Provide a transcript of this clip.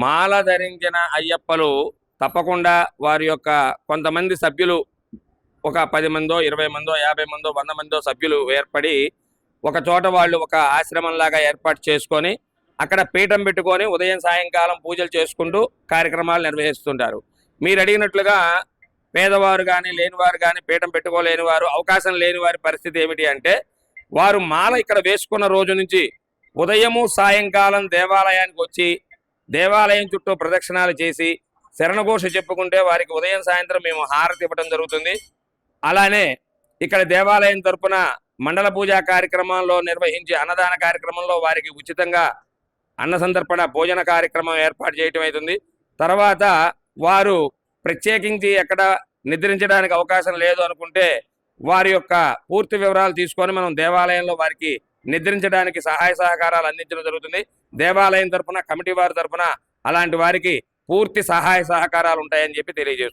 మాల ధరించిన అయ్యప్పలు తప్పకుండా వారి యొక్క కొంతమంది సభ్యులు ఒక పది మందో ఇరవై మందో యాభై మందో వంద మందో సభ్యులు ఏర్పడి ఒక చోట వాళ్ళు ఒక ఆశ్రమంలాగా ఏర్పాటు చేసుకొని అక్కడ పీఠం పెట్టుకొని ఉదయం సాయంకాలం పూజలు చేసుకుంటూ కార్యక్రమాలు నిర్వహిస్తుంటారు. మీరు అడిగినట్లుగా పేదవారు కానీ లేనివారు కానీ పీఠం పెట్టుకోలేని వారు అవకాశం లేని వారి పరిస్థితి ఏమిటి అంటే వారు మాల ఇక్కడ వేసుకున్న రోజు నుంచి ఉదయము సాయంకాలం దేవాలయానికి వచ్చి దేవాలయం చుట్టూ ప్రదక్షిణాలు చేసి శరణఘోష చెప్పుకుంటే వారికి ఉదయం సాయంత్రం మేము హారతి ఇవ్వడం జరుగుతుంది. అలానే ఇక్కడ దేవాలయం తరపున మండల పూజా కార్యక్రమంలో నిర్వహించే అన్నదాన కార్యక్రమంలో వారికి ఉచితంగా అన్న సందర్పణ భోజన కార్యక్రమం ఏర్పాటు చేయటం అవుతుంది. తర్వాత వారు ప్రత్యేకించి ఎక్కడ నిద్రించడానికి అవకాశం లేదు అనుకుంటే వారి యొక్క పూర్తి వివరాలు తీసుకొని మనం దేవాలయంలో వారికి నిద్రించడానికి సహాయ సహకారాలు అందించడం జరుగుతుంది. దేవాలయం తరఫున కమిటీ వారి తరపున అలాంటి వారికి పూర్తి సహాయ సహకారాలు ఉంటాయని చెప్పి తెలియజేస్తుంది